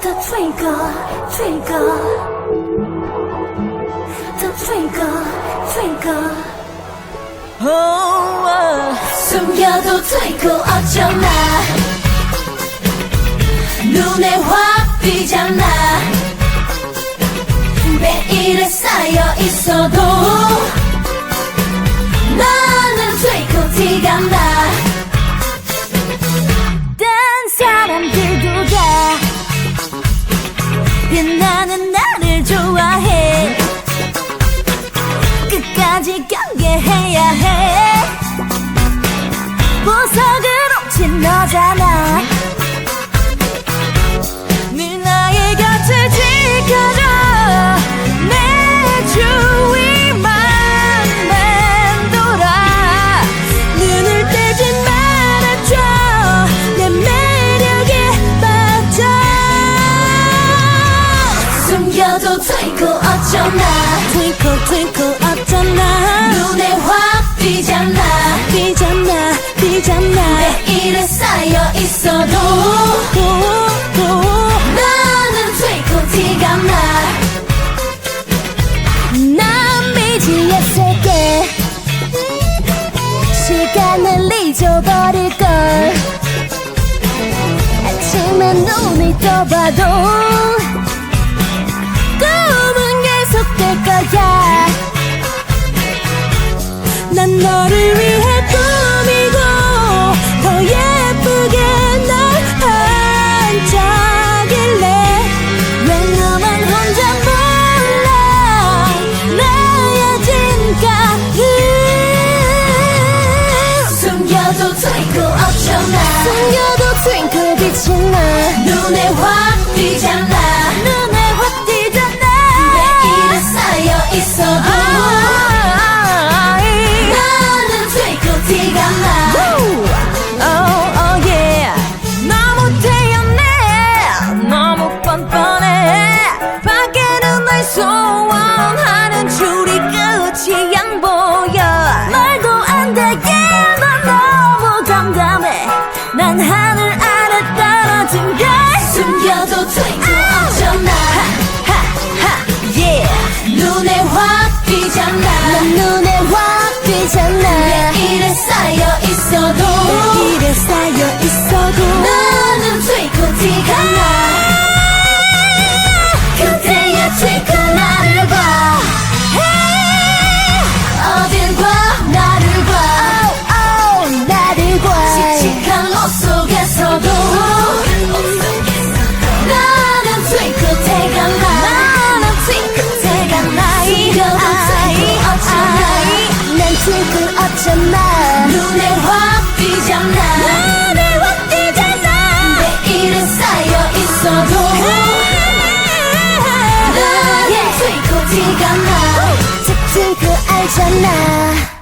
The twinkle, twinkle. The twinkle, twinkle. 숨겨도 twinkle 어쩌나. 눈에 확 띄잖아. 매일에 쌓여 있어도 끝까지 경계해야 해 숨겨도 twinkle 어쩌나? Twinkle twinkle 어쩌나? 눈에 확 띄잖아. 삐졌나 삐졌나 매일에 쌓여 있어도. 나는 twinkle 티가 나. 난 미지의 세계. 시간을 잊어버릴걸. 아침에 눈이 떠봐도 너를 위해 꾸미고 더 예쁘게 널 반짝일래? 왜 너만 혼자 몰라? 나의 진가를 숨겨도 twinkle 숨겨도 twinkle 빛이 나. 눈에 확 띄잖아 확 띄잖아 난 눈에 확 띄잖아. 매일에 쌓여 있어도 이래 쌓 숨겨도 twinkle 어쩌나. 눈에 확 띄잖아 눈에 확 띄잖아. 매일에 쌓여 있어도 나의 twinkle 티가 나 twinkle 알잖아.